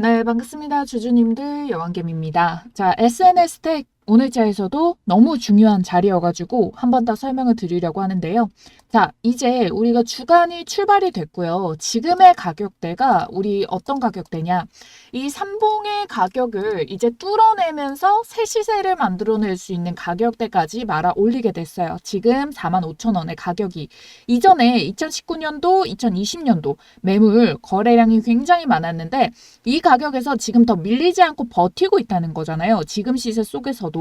네, 반갑습니다. 주주님들 여왕겜입니다. 자, SNS 텍 오늘자에서도 너무 중요한 자리여가지고 한 번 더 설명을 드리려고 하는데요. 자, 이제 우리가 주간이 출발이 됐고요. 지금의 가격대가 우리 어떤 가격대냐? 이 삼봉의 가격을 이제 뚫어내면서 새 시세를 만들어낼 수 있는 가격대까지 말아 올리게 됐어요. 지금 45,000원의 가격이. 이전에 2019년도, 2020년도 매물 거래량이 굉장히 많았는데 이 가격에서 지금 더 밀리지 않고 버티고 있다는 거잖아요. 지금 시세 속에서도.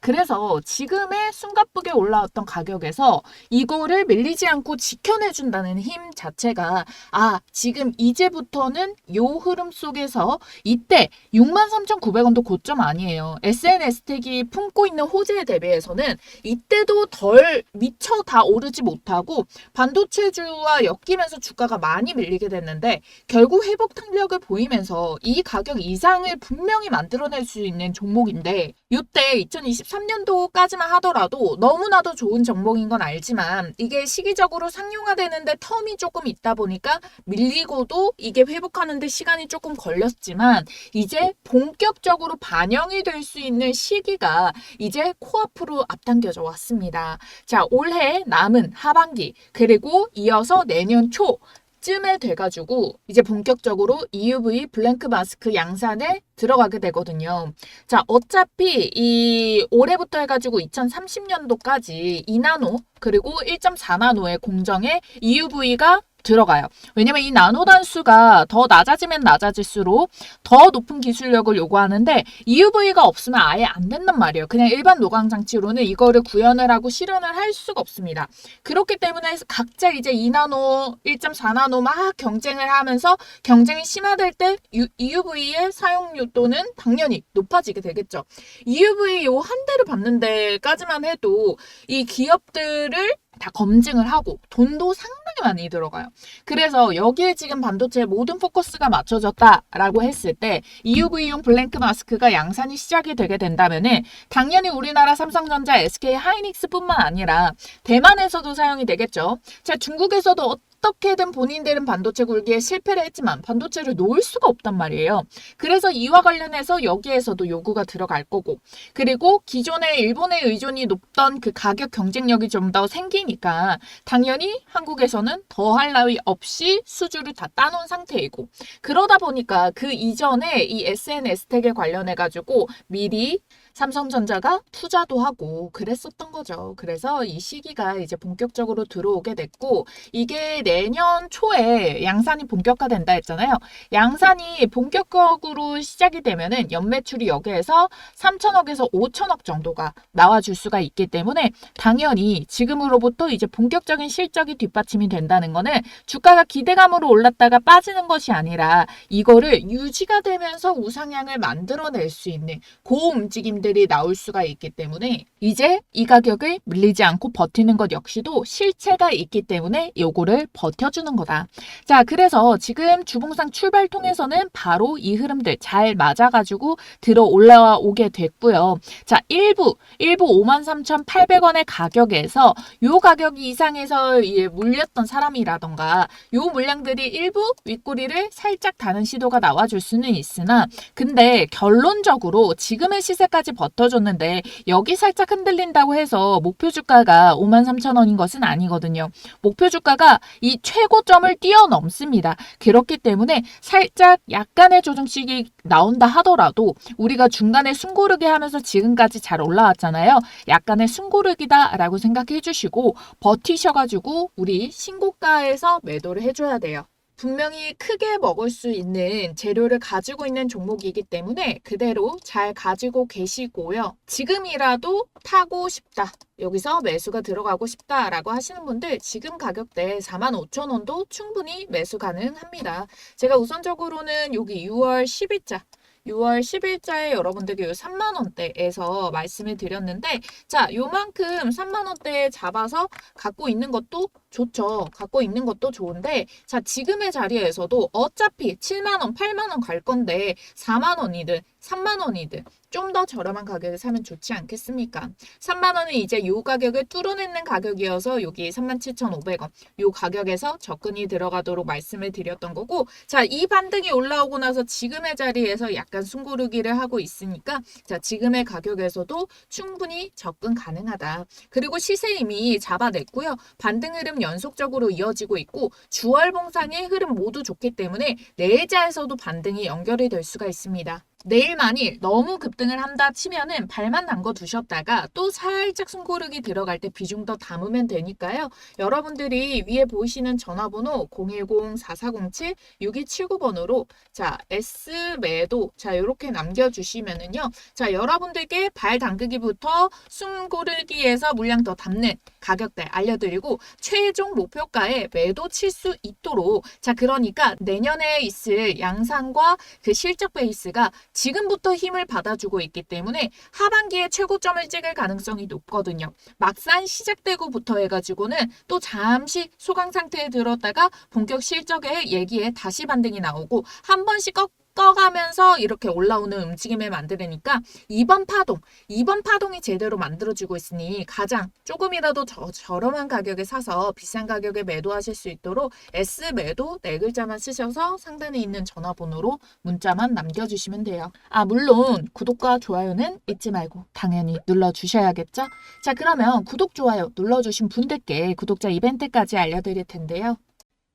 그래서 지금의 숨가쁘게 올라왔던 가격에서 이거를 밀리지 않고 지켜내준다는 힘 자체가 아, 지금 이제부터는 요 흐름 속에서 이때 63,900원도 고점 아니에요. SNS택이 품고 있는 호재에 대비해서는 이때도 덜 미처 다 오르지 못하고 반도체주와 엮이면서 주가가 많이 밀리게 됐는데 결국 회복 탄력을 보이면서 이 가격 이상을 분명히 만들어낼 수 있는 종목인데 이때 2023년도까지만 하더라도 너무나도 좋은 종목인 건 알지만 이게 시기적으로 상용화되는데 텀이 조금 있다 보니까 밀리고도 이게 회복하는데 시간이 조금 걸렸지만 이제 본격적으로 반영이 될 수 있는 시기가 이제 코앞으로 앞당겨져 왔습니다. 자, 올해 남은 하반기 그리고 이어서 내년 초 쯤에 돼가지고 이제 본격적으로 EUV 블랭크 마스크 양산에 들어가게 되거든요. 자, 어차피 이 올해부터 해가지고 2030년도까지 2나노 그리고 1.4나노의 공정에 EUV가 들어가요. 왜냐면 이 나노 단수가 더 낮아지면 낮아질수록 더 높은 기술력을 요구하는데 EUV가 없으면 아예 안 된단 말이에요. 그냥 일반 노광 장치로는 이거를 구현을 하고 실현을 할 수가 없습니다. 그렇기 때문에 각자 이제 2나노, 1.4나노 막 경쟁을 하면서 경쟁이 심화될 때 EUV의 사용료도는 당연히 높아지게 되겠죠. EUV 요 한 대를 받는 데까지만 해도 이 기업들을 다 검증을 하고 돈도 상당 히 많이 들어가요. 그래서 여기에 지금 반도체 모든 포커스가 맞춰졌다라고 했을 때 EUV용 블랭크 마스크가 양산이 시작이 되게 된다면은 당연히 우리나라 삼성전자, SK 하이닉스뿐만 아니라 대만에서도 사용이 되겠죠. 자, 중국에서도 어떻게든 본인들은 반도체 굴기에 실패를 했지만 반도체를 놓을 수가 없단 말이에요. 그래서 이와 관련해서 여기에서도 요구가 들어갈 거고 그리고 기존에 일본의 의존이 높던 그 가격 경쟁력이 좀 더 생기니까 당연히 한국에서는 더할 나위 없이 수주를 다 따놓은 상태이고 그러다 보니까 그 이전에 이 SNS 텍에 관련해 가지고 미리 삼성전자가 투자도 하고 그랬었던 거죠. 그래서 이 시기가 이제 본격적으로 들어오게 됐고 이게 내년 초에 양산이 본격화된다 했잖아요. 양산이 본격적으로 시작이 되면은 연매출이 여기에서 3천억에서 5천억 정도가 나와줄 수가 있기 때문에 당연히 지금으로부터 이제 본격적인 실적이 뒷받침이 된다는 거는 주가가 기대감으로 올랐다가 빠지는 것이 아니라 이거를 유지가 되면서 우상향을 만들어낼 수 있는 고 움직임 들이 나올 수가 있기 때문에 이제 이 가격을 밀리지 않고 버티는 것 역시도 실체가 있기 때문에 요거를 버텨주는 거다. 자, 그래서 지금 주봉상 출발 통해서는 바로 이 흐름들 잘 맞아가지고 들어 올라와 오게 됐고요. 자, 일부, 일부 53,800원의 가격에서 요 가격 이상에서 물렸던 사람이라던가 요 물량들이 일부 윗꼬리를 살짝 다는 시도가 나와줄 수는 있으나 근데 결론적으로 지금의 시세까지 버텨줬는데 여기 살짝 흔들린다고 해서 목표 주가가 53,000원인 것은 아니거든요. 목표 주가가 이 최고점을 뛰어넘습니다. 그렇기 때문에 살짝 약간의 조정식이 나온다 하더라도 우리가 중간에 숨고르게 하면서 지금까지 잘 올라왔잖아요. 약간의 숨고르기다라고 생각해 주시고 버티셔가지고 우리 신고가에서 매도를 해줘야 돼요. 분명히 크게 먹을 수 있는 재료를 가지고 있는 종목이기 때문에 그대로 잘 가지고 계시고요. 지금이라도 타고 싶다. 여기서 매수가 들어가고 싶다라고 하시는 분들 지금 가격대 45,000원도 충분히 매수 가능합니다. 제가 우선적으로는 여기 6월 10일자 6월 10일자에 여러분들께 요 3만 원대에서 말씀을 드렸는데 자 요만큼 3만 원대에 잡아서 갖고 있는 것도 좋죠. 갖고 있는 것도 좋은데, 자, 지금의 자리에서도 어차피 7만원, 8만원 갈 건데, 4만원이든, 3만원이든, 좀 더 저렴한 가격에 사면 좋지 않겠습니까? 3만원은 이제 요 가격을 뚫어내는 가격이어서 여기 37,500원, 요 가격에서 접근이 들어가도록 말씀을 드렸던 거고, 자, 이 반등이 올라오고 나서 지금의 자리에서 약간 숨고르기를 하고 있으니까, 자, 지금의 가격에서도 충분히 접근 가능하다. 그리고 시세 이미 잡아냈고요. 반등 흐름 연속적으로 이어지고 있고 주월 봉상의 흐름 모두 좋기 때문에 내일자에서도 반등이 연결이 될 수가 있습니다. 내일 만일 너무 급등을 한다 치면은 발만 담궈 두셨다가 또 살짝 숨고르기 들어갈 때 비중 더 담으면 되니까요. 여러분들이 위에 보이시는 전화번호 010-4407-6279번으로 자 S 매도 자 이렇게 남겨주시면은요. 자 여러분들께 발 담그기부터 숨고르기에서 물량 더 담는 가격대 알려드리고 최종 목표가에 매도 칠 수 있도록 자 그러니까 내년에 있을 양상과 그 실적 베이스가 지금부터 힘을 받아주고 있기 때문에 하반기에 최고점을 찍을 가능성이 높거든요. 막상 시작되고부터 해가지고는 또 잠시 소강 상태에 들었다가 본격 실적의 얘기에 다시 반등이 나오고 한 번씩 꺾 꺾어가면서 이렇게 올라오는 움직임을 만들으니까 이번 파동, 이번 파동이 제대로 만들어지고 있으니 가장 조금이라도 저, 저렴한 가격에 사서 비싼 가격에 매도하실 수 있도록 S 매도 네 글자만 쓰셔서 상단에 있는 전화번호로 문자만 남겨주시면 돼요. 아 물론 구독과 좋아요는 잊지 말고 당연히 눌러주셔야겠죠? 자 그러면 구독, 좋아요 눌러주신 분들께 구독자 이벤트까지 알려드릴 텐데요.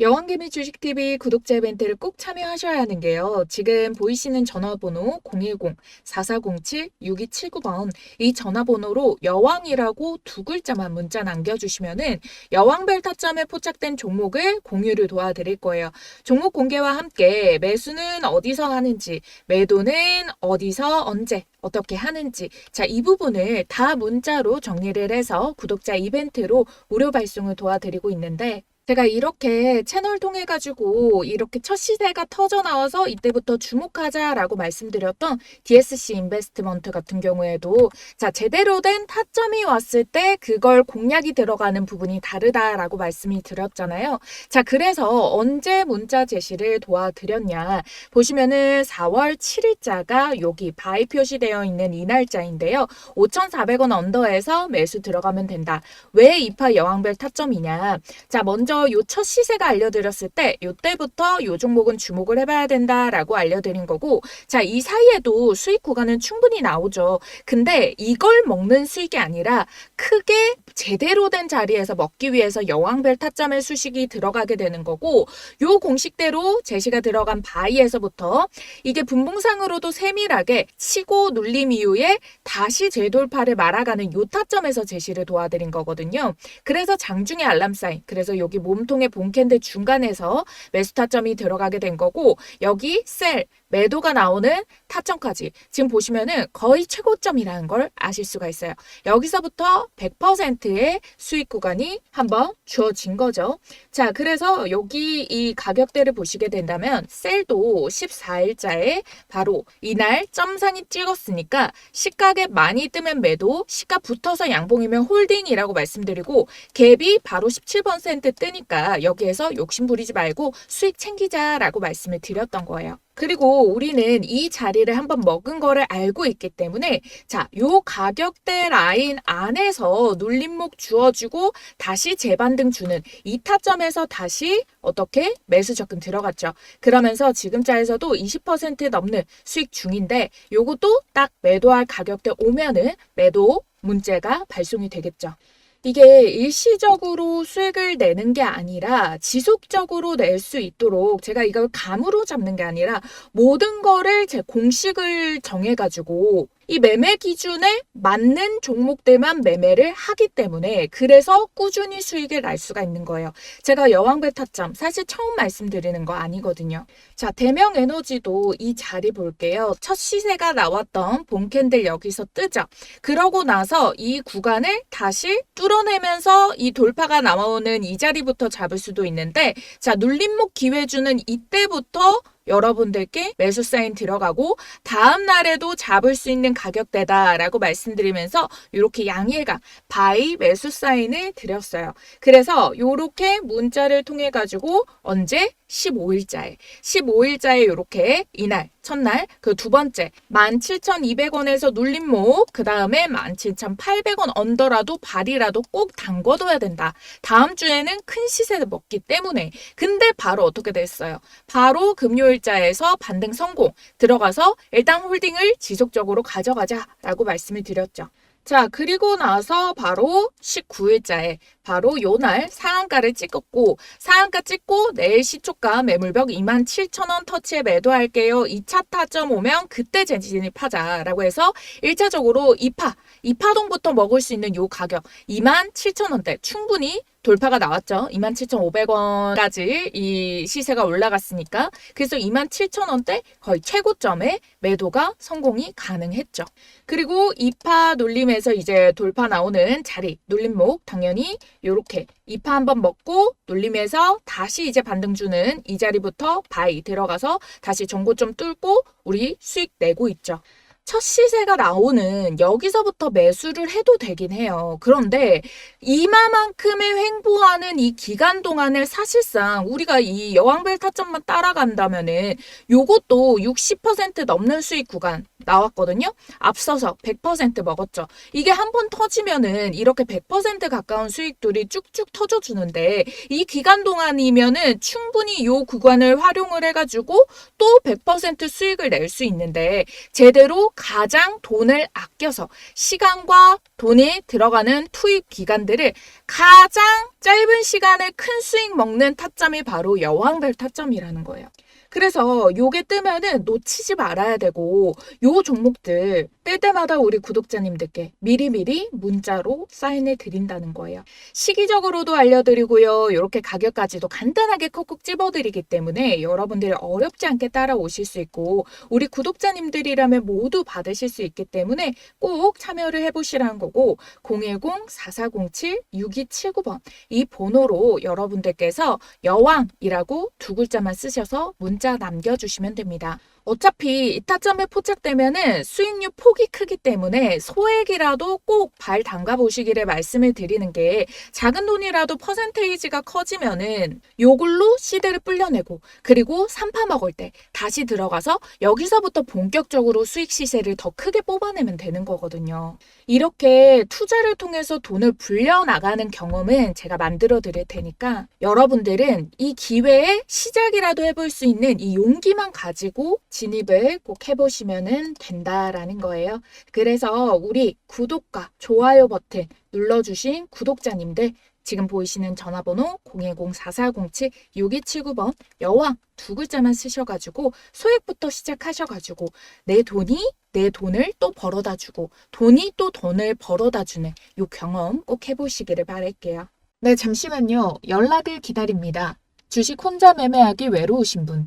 여왕개미 주식TV 구독자 이벤트를 꼭 참여하셔야 하는 게요. 지금 보이시는 전화번호 010-4407-6279번 이 전화번호로 여왕이라고 두 글자만 문자 남겨주시면은 여왕별 타점에 포착된 종목을 공유를 도와드릴 거예요. 종목 공개와 함께 매수는 어디서 하는지, 매도는 어디서 언제 어떻게 하는지 자 이 부분을 다 문자로 정리를 해서 구독자 이벤트로 무료 발송을 도와드리고 있는데 제가 이렇게 채널 통해 가지고 이렇게 첫 시세가 터져 나와서 이때부터 주목하자라고 말씀드렸던 DSC 인베스트먼트 같은 경우에도 자 제대로 된 타점이 왔을 때 그걸 공략이 들어가는 부분이 다르다라고 말씀이 드렸잖아요. 자 그래서 언제 문자 제시를 도와드렸냐 보시면은 4월 7일자가 여기 바이 표시되어 있는 이 날짜인데요. 5,400원 언더에서 매수 들어가면 된다. 왜 이파 여왕별 타점이냐? 자 먼저 먼저 요 첫 시세가 알려드렸을 때 요때부터 요 종목은 주목을 해봐야 된다라고 알려드린 거고 자 이 사이에도 수익 구간은 충분히 나오죠. 근데 이걸 먹는 수익이 아니라 크게 제대로 된 자리에서 먹기 위해서 여왕별 타점의 수식이 들어가게 되는 거고 요 공식대로 제시가 들어간 바이에서부터 이게 분봉상으로도 세밀하게 치고 눌림 이후에 다시 재돌파를 말아가는 요 타점에서 제시를 도와드린 거거든요. 그래서 장중의 알람 사인 그래서 여기 몸통의 본캔들 중간에서 매수 타점이 들어가게 된 거고 여기 셀 매도가 나오는 타점까지 지금 보시면은 거의 최고점이라는 걸 아실 수가 있어요. 여기서부터 100%의 수익 구간이 한번 주어진 거죠. 자, 그래서 여기 이 가격대를 보시게 된다면 셀도 14일자에 바로 이날 점상이 찍었으니까 시가에 많이 뜨면 매도, 시가 붙어서 양봉이면 홀딩이라고 말씀드리고 갭이 바로 17% 뜨니까 여기에서 욕심 부리지 말고 수익 챙기자라고 말씀을 드렸던 거예요. 그리고 우리는 이 자리를 한번 먹은 거를 알고 있기 때문에 자, 요 가격대 라인 안에서 눌림목 주어주고 다시 재반등 주는 이 타점에서 다시 어떻게 매수 접근 들어갔죠. 그러면서 지금자에서도 20% 넘는 수익 중인데 요것도 딱 매도할 가격대 오면은 매도 문제가 발송이 되겠죠. 이게 일시적으로 수익을 내는 게 아니라 지속적으로 낼 수 있도록 제가 이걸 감으로 잡는 게 아니라 모든 거를 제 공식을 정해가지고 이 매매 기준에 맞는 종목들만 매매를 하기 때문에 그래서 꾸준히 수익을 날 수가 있는 거예요. 제가 여왕배 타점 사실 처음 말씀드리는 거 아니거든요. 자, 대명 에너지도 이 자리 볼게요. 첫 시세가 나왔던 본캔들 여기서 뜨죠. 그러고 나서 이 구간을 다시 뚫어내면서 이 돌파가 나오는 이 자리부터 잡을 수도 있는데 자, 눌림목 기회 주는 이때부터 여러분들께 매수 사인 들어가고 다음 날에도 잡을 수 있는 가격대다라고 말씀드리면서 이렇게 양일간 바이 매수 사인을 드렸어요. 그래서 이렇게 문자를 통해 가지고 언제 15일자에 15일자에 이렇게 이날 첫날 그 두 번째 17,200원에서 눌림목 그 다음에 17,800원 언더라도 발이라도 꼭 담궈둬야 된다. 다음 주에는 큰 시세를 먹기 때문에 근데 바로 어떻게 됐어요? 바로 금요일자에서 반등 성공 들어가서 일단 홀딩을 지속적으로 가져가자라고 말씀을 드렸죠. 자, 그리고 나서 바로 19일자에 바로 요날 상한가를 찍었고 상한가 찍고 내일 시초가 매물벽 27,000원 터치에 매도할게요. 2차 타점 오면 그때 재진입하자라고 해서 1차적으로 2파, 2파동부터 먹을 수 있는 요 가격 27,000원대 충분히 돌파가 나왔죠. 27,500원까지 이 시세가 올라갔으니까. 그래서 27,000원대 거의 최고점에 매도가 성공이 가능했죠. 그리고 2파 눌림에서 이제 돌파 나오는 자리, 눌림목 당연히 요렇게 2파 한번 먹고 눌림에서 다시 이제 반등 주는 이 자리부터 바이 들어가서 다시 정고점 뚫고 우리 수익 내고 있죠. 첫 시세가 나오는 여기서부터 매수를 해도 되긴 해요. 그런데 이마만큼의 횡보하는 이 기간 동안에 사실상 우리가 이 여왕벨 타점만 따라간다면은 요것도 60% 넘는 수익 구간 나왔거든요. 앞서서 100% 먹었죠. 이게 한 번 터지면은 이렇게 100% 가까운 수익들이 쭉쭉 터져주는데 이 기간 동안이면은 충분히 요 구간을 활용을 해가지고 또 100% 수익을 낼 수 있는데 제대로 가장 돈을 아껴서 시간과 돈이 들어가는 투입 기간들을 가장 짧은 시간에 큰 수익 먹는 타점이 바로 여왕별 타점이라는 거예요. 그래서 요게 뜨면은 놓치지 말아야 되고 요 종목들 뜰 때마다 우리 구독자님들께 미리미리 문자로 사인을 드린다는 거예요. 시기적으로도 알려드리고요. 이렇게 가격까지도 간단하게 콕콕 찝어드리기 때문에 여러분들이 어렵지 않게 따라오실 수 있고 우리 구독자님들이라면 모두 받으실 수 있기 때문에 꼭 참여를 해보시라는 거고 010-4407-6279번 이 번호로 여러분들께서 여왕이라고 두 글자만 쓰셔서 문자 남겨주시면 됩니다. 어차피 이 타점에 포착되면은 수익률 폭이 크기 때문에 소액이라도 꼭 발 담가 보시기를 말씀을 드리는 게 작은 돈이라도 퍼센테이지가 커지면은 요걸로 시대를 불려내고 그리고 삼파 먹을 때 다시 들어가서 여기서부터 본격적으로 수익 시세를 더 크게 뽑아내면 되는 거거든요. 이렇게 투자를 통해서 돈을 불려 나가는 경험은 제가 만들어 드릴 테니까 여러분들은 이 기회에 시작이라도 해볼 수 있는 이 용기만 가지고 진입을 꼭 해보시면 된다라는 거예요. 그래서 우리 구독과 좋아요 버튼 눌러주신 구독자님들 지금 보이시는 전화번호 010-4407-6279번 여왕 두 글자만 쓰셔가지고 소액부터 시작하셔가지고 내 돈이 내 돈을 또 벌어다 주고 돈이 또 돈을 벌어다 주는 요 경험 꼭 해보시기를 바랄게요. 네, 잠시만요. 연락을 기다립니다. 주식 혼자 매매하기 외로우신 분,